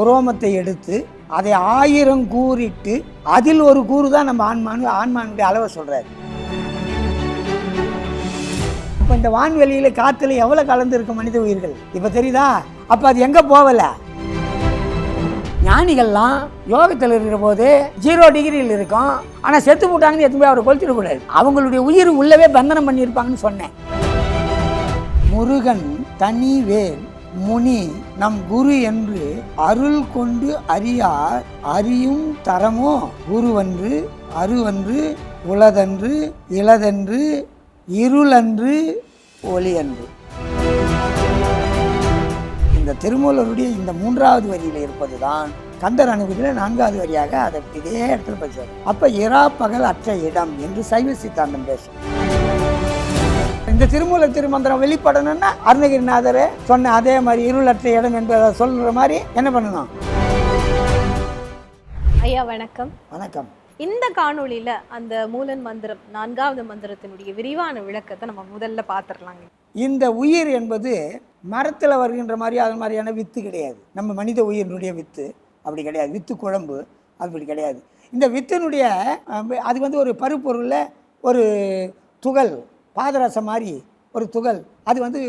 உரோமத்தை எடுத்து அதை ஆயிரம் கூறிட்டு அதில் ஒரு கூறு தான் நம்ம ஆன்மானு ஆன்மானுடைய அளவை சொல்கிறார் இப்போ இந்த வான்வெளியில் காற்றுல எவ்வளோ கலந்து இருக்கும் மனித உயிர்கள்? இப்போ தெரியுதா? அப்போ அது எங்கே போகல? ஞானிகள்லாம் யோகத்தில் இருக்கிற போது ஜீரோ டிகிரியில் இருக்கும். ஆனால் செத்து போட்டாங்கன்னு எதுவுமே அவரை கொளுத்திடக்கூடாது அவங்களுடைய உயிர் உள்ளவே பந்தனம் பண்ணியிருப்பாங்கன்னு சொன்னேன். முருகன் தனி வேல் முனி நம் குரு என்று அருள் கொண்டு அறியார் அறியும் தரமோ? குருவன்று அருவன்று உளதன்று இளதன்று இருளன்று ஒளியன்று. இந்த திருமூலருடைய இந்த மூன்றாவது வரியில் இருப்பதுதான் கந்தர் அனுபவத்தில் நான்காவது வரியாக அதை இதே இடத்துல படிச்சார் அப்போ இரா பகல் அற்ற இடம் என்று சைவ சித்தாந்தம் பேசும். இந்த திருமூல திருமந்திரம் வெளிப்படணும்னா அருணகிரிநாதர் சொன்ன அதே மாதிரி இருளற்ற இடம் என்பதை சொல்ற மாதிரி என்ன பண்ணணும்? ஐயா வணக்கம். வணக்கம். இந்த காணொளியில அந்த மூலன் மந்திரம் நான்காவது மந்திரத்தினுடைய விரிவான விளக்கத்தை நம்ம முதல்ல பார்த்துடலாங்க. இந்த உயிர் என்பது மரத்தில் வருகின்ற மாதிரி அது மாதிரியான வித்து கிடையாது. நம்ம மனித உயிரினுடைய வித்து. அப்படி கிடையாது. வித்து குழம்பு அப்படி கிடையாது. இந்த வித்தினுடைய அது வந்து ஒரு பருப்பொருளில் ஒரு துகள் பாதரசம் மாதிரி ஒரு துகள். அது வந்து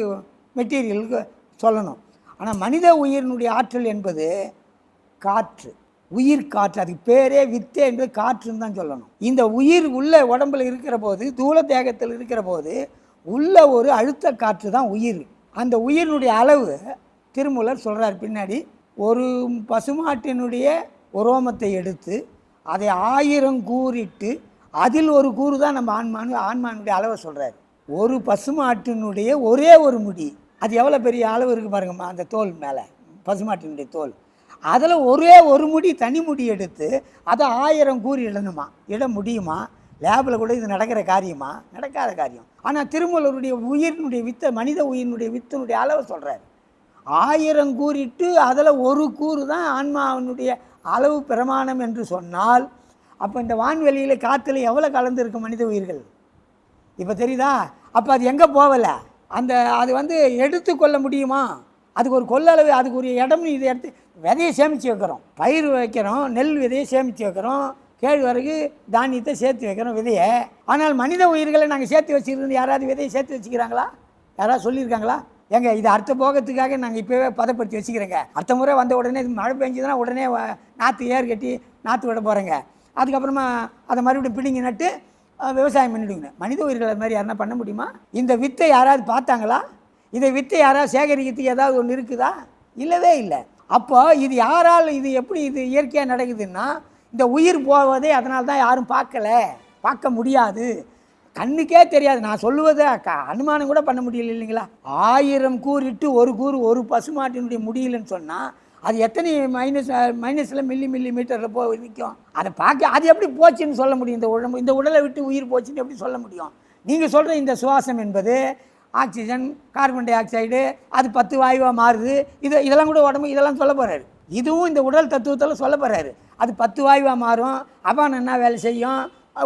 மெட்டீரியலுக்கு சொல்லணும். ஆனால் மனித உயிரினுடைய ஆற்றல் என்பது காற்று. உயிர் காற்று. அதுக்கு பேரே வித்தே என்பது காற்றுன்னு தான் சொல்லணும். இந்த உயிர் உள்ள உடம்புல இருக்கிற போது தூள தேகத்தில் இருக்கிற போது உள்ள ஒரு அழுத்த காற்று தான் உயிர். அந்த உயிரினுடைய அளவு திருமூலர் சொல்கிறார் பின்னாடி ஒரு பசுமாட்டினுடைய உரோமத்தை எடுத்து அதை ஆயிரம் கூறிட்டு அதில் ஒரு கூறு தான் நம்ம ஆன்மானு ஆன்மானுடைய அளவை சொல்கிறார் ஒரு பசுமாட்டினுடைய ஒரே ஒரு முடி. அது எவ்வளோ பெரிய அளவு இருக்குது பாருங்கம்மா அந்த தோல் மேலே. பசுமாட்டினுடைய தோல். அதில் ஒரே ஒரு முடி தனி முடி எடுத்து அதை ஆயிரம் கூறி இடணுமா இட முடியுமா? லேபில் கூட இது நடக்கிற காரியமா? நடக்காத காரியம். ஆனால் திருமூலருடைய உயிரினுடைய வித்தை மனித உயிரினுடைய வித்தனுடைய அளவை சொல்கிறார் ஆயிரம் கூறிட்டு அதில் ஒரு கூறு தான் ஆன்மாவினுடைய அளவு பிரமாணம் என்று சொன்னால் அப்போ இந்த வான்வெளியில் காற்றுல எவ்வளோ கலந்து இருக்கு மனித உயிர்கள்? இப்போ தெரியுதா? அப்போ அது எங்கே போகலை? அந்த அது வந்து எடுத்து கொள்ள முடியுமா? அதுக்கு ஒரு கொள்ளளவு அதுக்கு ஒரு இடம் இதை எடுத்து விதையை சேமித்து வைக்கிறோம். பயிர் வைக்கிறோம் நெல் விதையை சேமித்து வைக்கிறோம். கேழ்வரகு தானியத்தை சேர்த்து வைக்கிறோம் விதையை. ஆனால் மனித உயிர்களை நாங்கள் சேர்த்து வச்சுருந்து யாராவது விதையை சேர்த்து வச்சுக்கிறாங்களா? யாராவது சொல்லியிருக்காங்களா? ஏங்க இது அடுத்த போகத்துக்காக நாங்கள் இப்போவே பதப்படுத்தி வச்சுக்கிறேங்க. அடுத்த முறை வந்த உடனே இது மழை பெஞ்சதுன்னா உடனே நாற்று ஏர் கட்டி நாற்று விட போகிறேங்க அதுக்கப்புறமா அதை மறுபடியும் பிடிங்கி நட்டு விவசாயம் பண்ணிவிடுங்க மனித உயிர்கள் மாதிரி யாருன்னா பண்ண முடியுமா? இந்த வித்தை யாராவது பார்த்தாங்களா? இதை வித்தை யாராவது சேகரிக்கிறதுக்கு ஏதாவது ஒன்று இருக்குதா? இல்லவே இல்லை. அப்போ இது யாரால் இது எப்படி இது இயற்கையாக நடக்குதுன்னா இந்த உயிர் போவதே அதனால தான் யாரும் பார்க்கல. பார்க்க முடியாது. கண்ணுக்கே தெரியாது. நான் சொல்லுவதை க அனுமானம் கூட பண்ண முடியல இல்லைங்களா? ஆயிரம் கூறிட்டு ஒரு கூறு ஒரு பசுமாட்டினுடைய முடியலன்னு சொன்னால் அது எத்தனை மைனஸ் மைனஸில் மில்லி மில்லி மீட்டரில் போ நிற்கும் அதை பார்க்க அது எப்படி போச்சுன்னு சொல்ல முடியும்? இந்த உடம்பு இந்த உடலை விட்டு உயிர் போச்சுன்னு எப்படி சொல்ல முடியும்? நீங்கள் சொல்கிற இந்த சுவாசம் என்பது ஆக்சிஜன் கார்பன் டை ஆக்சைடு அது பத்து வாயுவாக மாறுது. இது இதெல்லாம் கூட உடம்பு இதெல்லாம் சொல்ல போகிறாரு இதுவும் இந்த உடல் தத்துவத்தில் சொல்ல போகிறாரு அது பத்து வாயுவாக மாறும். அபானம் என்ன வேலை செய்யும்?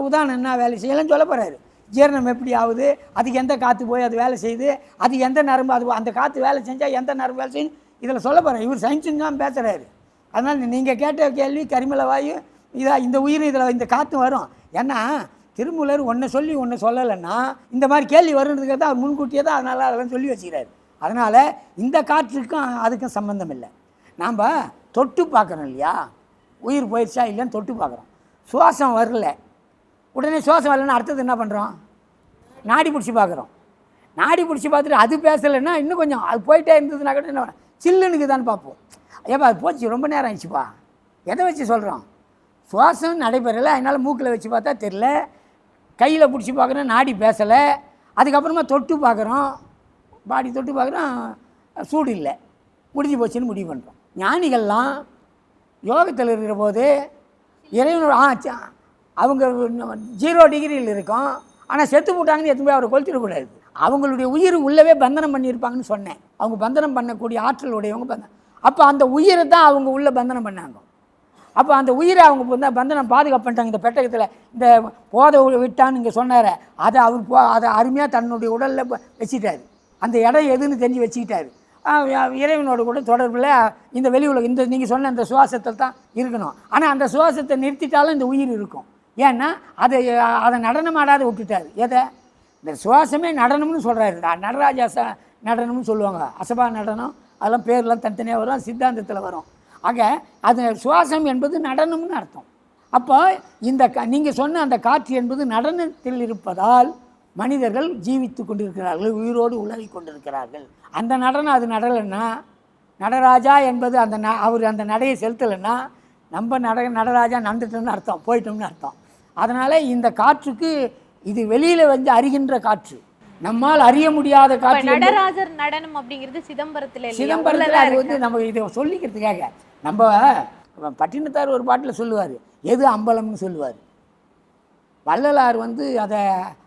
உதாரணம் என்ன வேலை செய்யலாம் சொல்ல போகிறாரு ஜீரணம் எப்படி ஆகுது? அதுக்கு எந்த காற்று போய் அது வேலை செய்யுது? அது எந்த நரம்பு அது அந்த காற்று வேலை செஞ்சால் எந்த நரம்பு வேலை செய்யும்? இதில் சொல்ல போகிறேன் இவர் சயின்ஸுன்னு தான் பேசுகிறாரு அதனால் நீங்கள் கேட்ட கேள்வி கரிமல வாயு இதாக இந்த உயிர் இதில் இந்த காற்று வரும். ஏன்னா திருமூலர் ஒன்றை சொல்லி ஒன்று சொல்லலைன்னா இந்த மாதிரி கேள்வி வருன்றதுக்கு தான் அவர் முன்கூட்டியே தான் அதனால் அதெல்லாம் சொல்லி வச்சுக்கிறாரு. அதனால் இந்த காற்றுக்கும் அதுக்கும் சம்மந்தம் இல்லை. நாம் தொட்டு பார்க்குறோம் இல்லையா? உயிர் போயிடுச்சா இல்லைன்னு தொட்டு பார்க்குறோம். சுவாசம் வரல. உடனே சுவாசம் வரலன்னா அடுத்தது என்ன பண்ணுறோம் நாடி பிடிச்சி பார்க்குறோம். நாடி பிடிச்சி பார்த்துட்டு அது பேசலைன்னா இன்னும் கொஞ்சம் அது போயிட்டே இருந்ததுன்னா கூட என்ன பண்ண- சில்லுனுக்கு தான் பார்ப்போம். ஏப்பா அது போச்சு ரொம்ப நேரம் ஆயிடுச்சுப்பா. எதை வச்சு சொல்கிறோம் சுவாசம் நடைபெறலை அதனால் மூக்கில் வச்சு பார்த்தா தெரில கையில் பிடிச்சி பார்க்குறோம் நாடி பேசலை. அதுக்கப்புறமா தொட்டு பார்க்குறோம். பாடி தொட்டு பார்க்குறோம் சூடு இல்லை. முடிஞ்சு போச்சுன்னு முடிவு பண்ணுறோம் ஞானிகள்லாம் யோகத்தில் இருக்கிற போது இறைவனோட ஆ அவங்க ஜீரோ டிகிரியில் இருக்கும். ஆனால் செத்து போட்டாங்கன்னு எதுவுமே அவரை கொளுத்திடக்கூடாது. அவங்களுடைய உயிர் உள்ளவே பந்தனம் பண்ணியிருப்பாங்கன்னு சொன்னேன். அவங்க பந்தனம் பண்ணக்கூடிய ஆற்றல் உடையவங்க பந்தனம். அப்போ அந்த உயிரை தான் அவங்க உள்ளே பந்தனம் பண்ணாங்க. அப்போ அந்த உயிரை அவங்க வந்து பந்தனம் பாதுகாப்பு பண்ணிட்டாங்க. இந்த பெட்டகத்தில் இந்த போதை விட்டான்னு இங்கே சொன்னார். அதை அவர் போ அதை அருமையாக தன்னுடைய உடலில் வச்சுட்டாரு. அந்த இடம் எதுன்னு தெரிஞ்சு வச்சுக்கிட்டாரு. இறைவனோட கூட தொடர்பில் இந்த வெளி உலகம் இந்த நீங்கள் சொன்ன அந்த சுவாசத்தில் தான் இருக்கணும். ஆனால் அந்த சுவாசத்தை நிறுத்திட்டாலும் இந்த உயிர் இருக்கும். ஏன்னா அதை அதை நடனம் ஆடாத எதை? இந்த சுவாசமே நடனம்னு சொல்கிறாரு நடராஜா ச நடனம்னு சொல்லுவாங்க. அசபா நடனம் அதெல்லாம் பேர்லாம் தனித்தனியாக வரும் சித்தாந்தத்தில் வரும். ஆக அது சுவாசம் என்பது நடனம்னு அர்த்தம். அப்போ இந்த க நீங்கள் சொன்ன அந்த காற்று என்பது நடனத்தில் இருப்பதால் மனிதர்கள் ஜீவித்து கொண்டிருக்கிறார்கள் உயிரோடு உலகி கொண்டிருக்கிறார்கள். அந்த நடனம் அது நடலைன்னா நடராஜா என்பது அந்த ந அவர் அந்த நடையை செலுத்தலைன்னா நம்ம நட நடராஜா நடந்துட்டோம்னு அர்த்தம் போயிட்டோம்னு அர்த்தம். அதனால் இந்த காற்றுக்கு இது வெளியில் வந்து அறிகின்ற காற்று. நம்மால் அறிய முடியாத காற்று நடராஜர் நடனம் அப்படிங்கிறது சிதம்பரத்துல? சிதம்பரத்தில் அது. வந்து நம்ம இதை சொல்லிக்கிறதுக்காக. நம்ம பட்டினத்தார் ஒரு பாட்டில் சொல்லுவார் எது அம்பலம்னு சொல்லுவார். வள்ளலார் வந்து அதை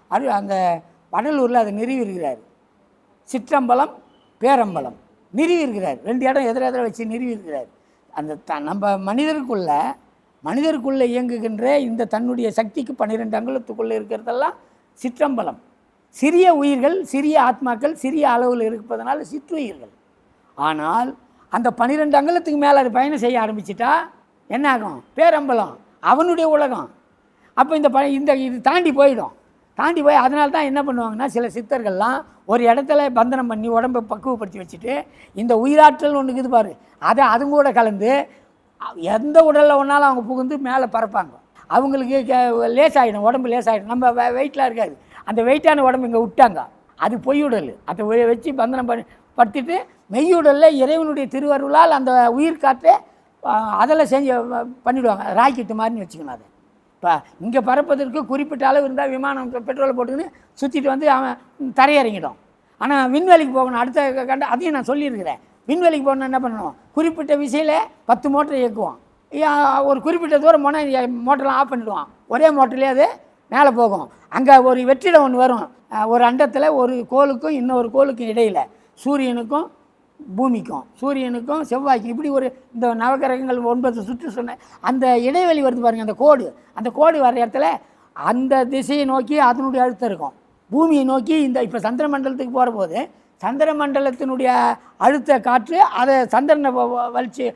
அரு அந்த வடலூரில் அதை நிறுவியிருக்கிறார். சிற்றம்பலம் பேரம்பலம் நிறுவியிருக்கிறார். ரெண்டு இடம் எதிர எதிர வச்சு நிறுவியிருக்கிறார். அந்த த நம்ம மனிதருக்குள்ள மனிதருக்குள்ளே இயங்குகின்ற இந்த தன்னுடைய சக்திக்கு பன்னிரெண்டு அங்குலத்துக்குள்ளே இருக்கிறதெல்லாம் சிற்றம்பலம். சிறிய உயிர்கள் சிறிய ஆத்மாக்கள் சிறிய அளவில் இருப்பதனால சிற்றுயிர்கள். ஆனால் அந்த பன்னிரெண்டு அங்குலத்துக்கு மேலே அது பயணம் செய்ய ஆரம்பிச்சிட்டா என்ன ஆகும்? பேரம்பலம். அவனுடைய உலகம். அப்போ இந்த ப இந்த இது தாண்டி போயிடும். தாண்டி போய் அதனால தான் என்ன பண்ணுவாங்கன்னா சில சித்தர்கள்லாம் ஒரு இடத்துல பந்தனம் பண்ணி உடம்பை பக்குவப்படுத்தி வச்சுட்டு இந்த உயிராற்றல் ஒன்று இருக்குது பாரு அதை அதுங்கூட கலந்து எந்த உடலில் ஒன்றாலும் அவங்க புகுந்து மேலே பறப்பாங்க. அவங்களுக்கு லேசாகிடும் உடம்பு லேசாகிடும் நம்ம வெயிட்லாம் இருக்காது. அந்த வெயிட்டான உடம்பு இங்கே விட்டாங்க. அது பொய்யுடல். அதை வச்சு பந்தனம் பண்ணி படுத்திட்டு மெய்யுடலில் இறைவனுடைய திருவருளால் அந்த உயிர் காற்றை அதில் செஞ்சு பண்ணிவிடுவாங்க ராக்கெட்டு மாதிரின்னு வச்சுக்கணும் அதை. இப்போ இங்கே பறப்பதற்கு குறிப்பிட்ட அளவு இருந்தால் விமானம் பெட்ரோல் போட்டுக்கின்னு சுற்றிட்டு வந்து அவன் தரையிறங்கிடும். ஆனால் விண்வெளிக்கு போகணும். அடுத்த க- கண்ட அதையும் நான் சொல்லியிருக்கிறேன். விண்வெளிக்கு போகணும் என்ன பண்ணணும்? குறிப்பிட்ட விசையில் பத்து மோட்டர் இயக்குவோம் ஒரு குறிப்பிட்ட தூரம் போனால் மோட்டர்லாம் ஆஃப் பண்ணிடுவான். ஒரே மோட்டர்லேயே அது மேலே போகும். அங்கே ஒரு வெற்றிடம் ஒன்று வரும். ஒரு அண்டத்தில் ஒரு கோளுக்கும் இன்னொரு கோளுக்கும் இடையில் சூரியனுக்கும் பூமிக்கும் சூரியனுக்கும் செவ்வாய்க்கும் இப்படி ஒரு இந்த நவகிரகங்கள் ஒன்பது சுற்று சொன்ன அந்த இடைவெளி வருது பாருங்கள் அந்த கோடு. அந்த கோடு வர இடத்துல அந்த திசையை நோக்கி அதனுடைய அழுத்தம் இருக்கும். பூமியை நோக்கி இந்த இப்போ சந்திர மண்டலத்துக்கு போகிற போது சந்திர மண்டலத்தினுடைய அழுத்த காற்று அதை சந்திரனை வ- வ- வலிச்சு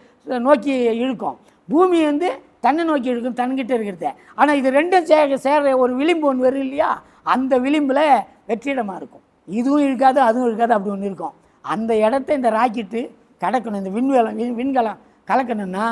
நோக்கி இழுக்கும். பூமி வந்து தன்னை நோக்கி இழுக்கும் தன்கிட்ட இருக்கிறத. ஆனால் இது ரெண்டும் சே சேர்ற ஒரு விளிம்பு ஒன்று வரும் இல்லையா? அந்த விளிம்பில் வெற்றிடமாக இருக்கும். இதுவும் இருக்காது அதுவும் இருக்காது அப்படி ஒன்று இருக்கும். அந்த இடத்த இந்த ராக்கெட்டு கடக்கணும் இந்த விண்வெளம் விண் விண்கலம் கலக்கணும்னா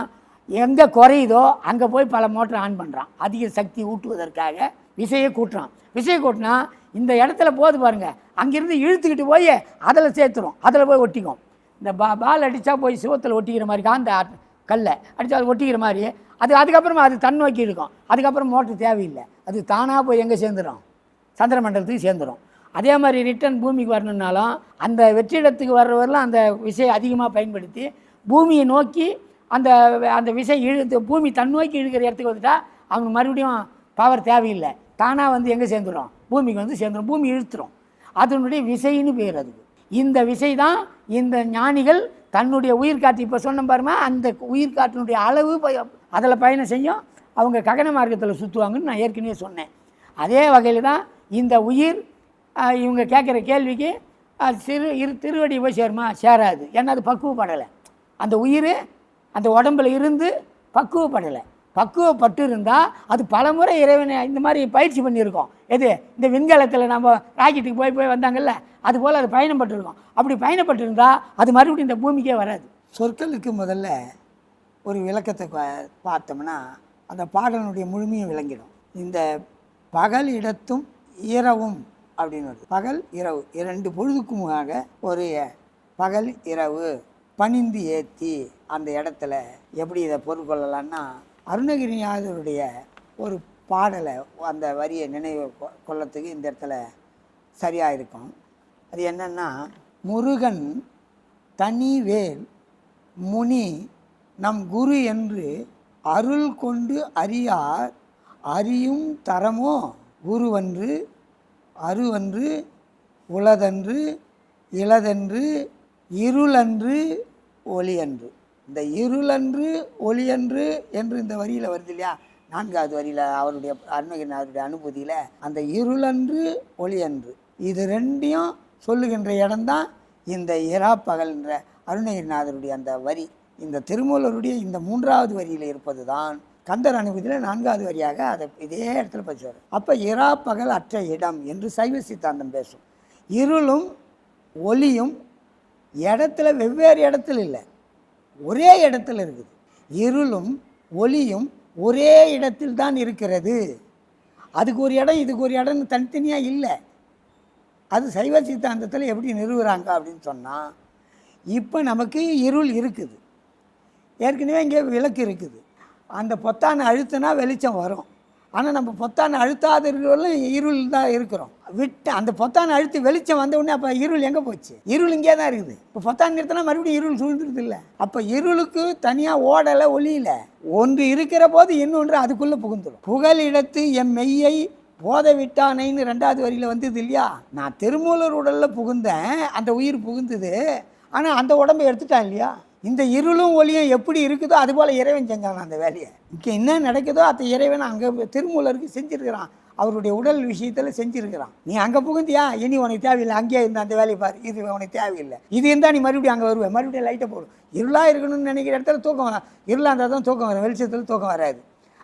எங்கே குறையுதோ அங்கே போய் பல மோட்டர் ஆன் பண்ணுறான் அதிக சக்தி ஊட்டுவதற்காக விசையை கூட்டுறான். விசையை கூட்டினா இந்த இடத்துல போது பாருங்கள் அங்கேருந்து இழுத்துக்கிட்டு போய் அதில் சேர்த்துரும். அதில் போய் ஒட்டிக்கும். இந்த பா பால் அடித்தா போய் சிவத்தில் ஒட்டிக்கிற மாதிரி காந்த ஆட்- கல்லை அடித்தா அது ஒட்டிக்கிற மாதிரி. அது அதுக்கப்புறமா அது தன் நோக்கி இருக்கும் அதுக்கப்புறம் மோட்டர் தேவையில்லை. அது தானாக போய் எங்கே சேர்ந்துடும் சந்திரமண்டலத்துக்கு சேர்ந்துடும் அதே மாதிரி ரிட்டர்ன் பூமிக்கு வரணுன்னாலும் அந்த வெற்றிடத்துக்கு வர்றவரெல்லாம் அந்த விசையை அதிகமாக பயன்படுத்தி பூமியை நோக்கி அந்த அந்த விசை இழுத்து பூமி தன் நோக்கி இழுக்கிற இடத்துக்கு வந்துட்டா அவங்க மறுபடியும் பவர் தேவையில்லை. தானாக வந்து எங்கே சேர்ந்துடும் பூமிக்கு வந்து சேர்ந்துடும் பூமி இழுத்துரும். அதனுடைய விசைன்னு பேர் அதுக்கு இந்த விசை தான் இந்த ஞானிகள் தன்னுடைய உயிர்காற்று இப்போ சொன்ன பாருமா அந்த உயிர்காற்றினுடைய அளவு அதில் பயணம் செய்யும். அவங்க ககன மார்க்கத்தில் சுற்றுவாங்கன்னு நான் ஏற்கனவே சொன்னேன். அதே வகையில் தான் இந்த உயிர் இவங்க கேட்குற கேள்விக்கு சிறு இரு திருவடி போய் சேருமா? சேராது. ஏன்னா அது பக்குவப்படலை. அந்த உயிர் அந்த உடம்புல இருந்து பக்குவப்படலை. பக்குவப்பட்டு இருந்தால் அது பலமுறை இறைவனை இந்த மாதிரி பயிற்சி பண்ணியிருக்கோம். எது? இந்த விண்கலத்தில் நம்ம ராக்கெட்டுக்கு போய் போய் வந்தாங்கல்ல அது போல் அது பயணப்பட்டிருக்கோம். அப்படி பயணப்பட்டிருந்தா அது மறுபடியும் இந்த பூமிக்கே வராது. சொற்களுக்கு முதல்ல ஒரு விளக்கத்தை பா- பார்த்தோம்னா அந்த பாடலுடைய முழுமையும் விளங்கிடும். இந்த பகல் இடத்தும் இரவும் அப்படின்னு வருது. பகல் இரவு இரண்டு பொழுதுக்குமாக ஒரு பகல் இரவு பணிந்து ஏற்றி அந்த இடத்துல எப்படி இதை பொருட்கொள்ளலான்னா அருணகிரிநாதருடைய ஒரு பாடலை அந்த வரியை நினைவு கொ- கொள்ளத்துக்கு இந்த இடத்துல சரியாக இருக்கும் அது என்னென்னா முருகன் தனிவேல் முனி நம் குரு என்று அருள் கொண்டு அறியார் அறியும் தரமோ குருவன்று அருவன்று உளதன்று இளதன்று இருளன்று ஒளியன்று. இந்த இருளன்று ஒளியன்று என்று இந்த வரியில் வருது இல்லையா? நான்காவது வரியில் அவருடைய அருணகிரிநாதருடைய அனுபூதியில் அந்த இருளன்று ஒளியன்று இது ரெண்டையும் சொல்லுகின்ற இடம்தான் இந்த இரா பகல்ன்ற அருணகிரிநாதருடைய அந்த வரி. இந்த திருமூலருடைய இந்த மூன்றாவது வரியில் இருப்பது தான் கந்தர் அனுபூதியில் நான்காவது வரியாக அதை இதே இடத்துல பேசுவார் அப்போ இரா பகல் அற்ற இடம் என்று சைவ சித்தாந்தம் பேசும். இருளும் ஒளியும் இடத்துல வெவ்வேறு இடத்துல இல்லை. ஒரே இடத்துல இருக்குது. இருளும் ஒளியும் ஒரே இடத்தில் தான் இருக்கிறது. அதுக்கு ஒரு இடம் இதுக்கு ஒரு இடம்னு தனித்தனியாக இல்லை. அது சைவ சித்தாந்தத்தில் எப்படி நிறுவுறாங்க அப்படின்னு சொன்னால் இப்போ நமக்கு இருள் இருக்குது. ஏற்கனவே இங்கே விளக்கு இருக்குது. அந்த பொத்தானை அழுத்தினா வெளிச்சம் வரும். ஆனால் நம்ம பொத்தானை அழுத்தாத இருக்கிறவங்களும் இருள் தான் இருக்கிறோம். விட்டு அந்த பொத்தானை அழுத்தி வெளிச்சம் வந்த உடனே அப்போ இருள் எங்கே போச்சு? இருள் இங்கே தான் இருக்குது. இப்போ பொத்தான் நிறுத்தினா மறுபடியும் இருள் சூழ்ந்துருது இல்லை. அப்போ இருளுக்கு தனியாக ஓடலை ஒளியில. ஒன்று இருக்கிற போது இன்னொன்று அதுக்குள்ளே புகுந்துடும் புகலிடத்து எம் மெய்யை போத விட்டானைன்னு ரெண்டாவது வரியில் வந்தது இல்லையா? நான் திருமூலர் உடலில் புகுந்தேன் அந்த உயிர் புகுந்தது. ஆனால் அந்த உடம்பை எடுத்துட்டான் இல்லையா? இந்த இருளும் ஒளியும் எப்படி இருக்குதோ அதுபோல் இறைவன் செஞ்சான் அந்த வேலையை. இங்கே என்ன நடக்குதோ அந்த இறைவன் அங்கே திருமூலருக்கு செஞ்சுருக்கிறான். அவருடைய உடல் விஷயத்தில் செஞ்சுருக்கிறான். நீ அங்கே புகுந்தியா? இனி உனக்கு தேவையில்லை. அங்கேயே இருந்த அந்த வேலையை பாரு. இது உனக்கு தேவையில்லை. இது இருந்தால் நீ மறுபடியும் அங்கே வருவேன் மறுபடியும் லைட்டை போடும் இருளாக இருக்கணும்னு நினைக்கிற இடத்துல தூக்கம் வரான் இருளாக இருந்தால் தான் தூக்கம் வரும். வெளிச்சத்தில் தூக்கம் வராது.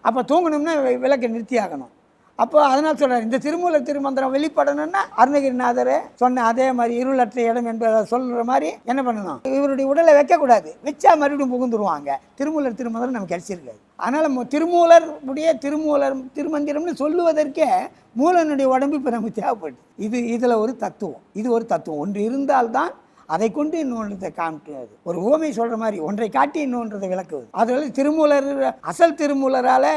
அப்போ தூங்கணும்னா விளக்கை நிறுத்தி ஆகணும் அப்போ அதனால் சொல்கிறார் இந்த திருமூல திருமந்திரம் வெளிப்படணும்னா அருணகிரிநாதர் சொன்ன அதே மாதிரி இருளற்ற இடம் என்பதை சொல்கிற மாதிரி என்ன பண்ணணும்? இவருடைய உடலை வைக்கக்கூடாது. வச்சா மறுபடியும் புகுந்துருவாங்க. திருமூலர் திருமந்திரம் நமக்கு கிடைச்சிருக்காது. அதனால் திருமூலர் உடைய திருமூலர் திருமந்திரம்னு சொல்லுவதற்கே மூலனுடைய உடம்பு இப்போ நமக்கு தேவைப்படுது இது இதில் ஒரு தத்துவம். இது ஒரு தத்துவம். ஒன்று இருந்தால்தான் அதை கொண்டு இன்னொன்றதை காமிட்டுவது ஒரு ஓமை சொல்கிற மாதிரி ஒன்றை காட்டி இன்னொன்றதை விளக்குவது. அதில் திருமூலர் அசல் திருமூலரால்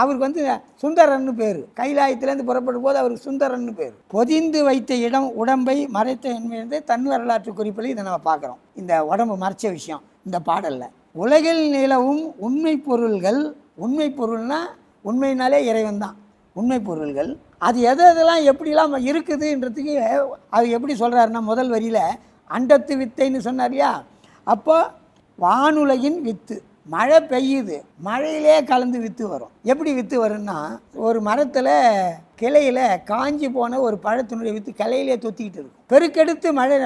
அவருக்கு வந்து சுந்தரன்னு பேர். கைலாயத்திலேருந்து புறப்படும் போது அவருக்கு சுந்தரன்னு பேர். பொதிந்து வைத்த இடம் உடம்பை மறைத்த என்பது தன் வரலாற்று குறிப்பில் இதை நம்ம பார்க்குறோம். இந்த உடம்பு மறைச்ச விஷயம் இந்த பாடலில். உலகில் நிலவும் உண்மை பொருள்கள் உண்மை பொருள்னா உண்மைனாலே இறைவன் தான். உண்மை பொருள்கள் அது எது எதெல்லாம் எப்படிலாம் இருக்குதுன்றதுக்கு அது எப்படி சொல்கிறாருன்னா முதல் வரியில் அண்டத்து வித்தைன்னு சொன்னார் இல்லையா அப்போ வானுலகின் வித்து மழை பெய்யுது மழையிலே கலந்து வித்து வரும். எப்படி வித்து வரும்னா ஒரு மரத்தில் கிளையில் காஞ்சி போன ஒரு பழத்தினுடைய வித்து கிளையிலே தொத்திக்கிட்டு இருக்கும். பெருக்கெடுத்து மழை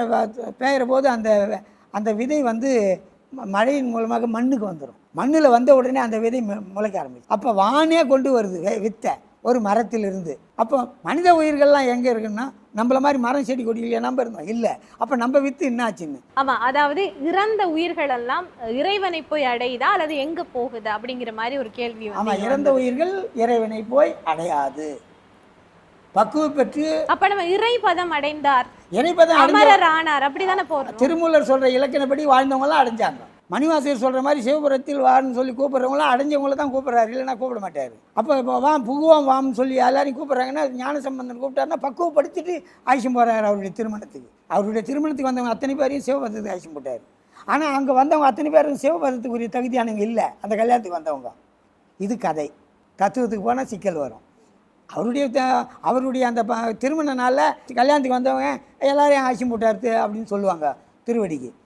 பெய்கிற போது அந்த அந்த விதை வந்து மழையின் மூலமாக மண்ணுக்கு வந்துடும் மண்ணில் வந்த உடனே அந்த விதை முளைக்க ஆரம்பிச்சு அப்போ வானே கொண்டு வருது வே- வித்தை ஒரு மரத்திலிருந்து. அப்போ மனித உயிர்கள்லாம் எங்கே இருக்குன்னா நம்மள மாதிரி மரம் செடி கொடியிலையே நம்ம இருந்தோம். இல்லை. அப்போ நம்ம வித்து என்னாச்சுன்னு? ஆமா. அதாவது இறந்த உயிர்கள் எல்லாம் இறைவனை போய் அடையுதா? அல்லது எங்க போகுது? அப்படிங்கிற மாதிரி ஒரு கேள்வி ஆமாம் இங்க இறந்த. உயிர்கள் இறைவனை போய் அடையாது. பக்குவ பெற்று அப்ப நம்ம இறை பதம் அடைந்தார். அடைஞ்ச அமரர் ஆனார் அப்படிதானே போறோம். திருமூலர் சொல்கிற இலக்கணப்படி வாழ்ந்தவங்களாம் அடைஞ்சாங்க. மணிவாசகர் சொல்கிற மாதிரி சிவபுரத்தில் வான்னு சொல்லி கூப்பிட்றவங்களாம் அடைஞ்சவங்கள தான் கூப்பிட்றாரு. இல்லைன்னா கூப்பிட மாட்டார். அப்போ இப்போ வா புகுவோம் வாம்னு சொல்லி எல்லாரையும் கூப்பிட்றாங்கன்னா ஞான சம்பந்தன் கூப்பிட்டாருன்னா பக்குவப்படுத்திட்டு ஆயுஷம் போகிறாரு அவருடைய திருமணத்துக்கு. அவருடைய திருமணத்துக்கு வந்தவங்க அத்தனை பேரையும் சிவபதத்துக்கு ஆயுஷம் போட்டார். ஆனால் அங்கே வந்தவங்க அத்தனை பேரும் சிவபதத்துக்குரிய தகுதியானவங்க இல்லை. அந்த கல்யாணத்துக்கு வந்தவங்க. இது கதை. தத்துவத்துக்கு போனால் சிக்கல் வரும். அவருடைய த- அவருடைய அந்த ப திருமண நாளில் கல்யாணத்துக்கு வந்தவங்க எல்லாரையும் ஆயுஷம் போட்டார் அப்படின்னு சொல்லுவாங்க திருவடிக்கு.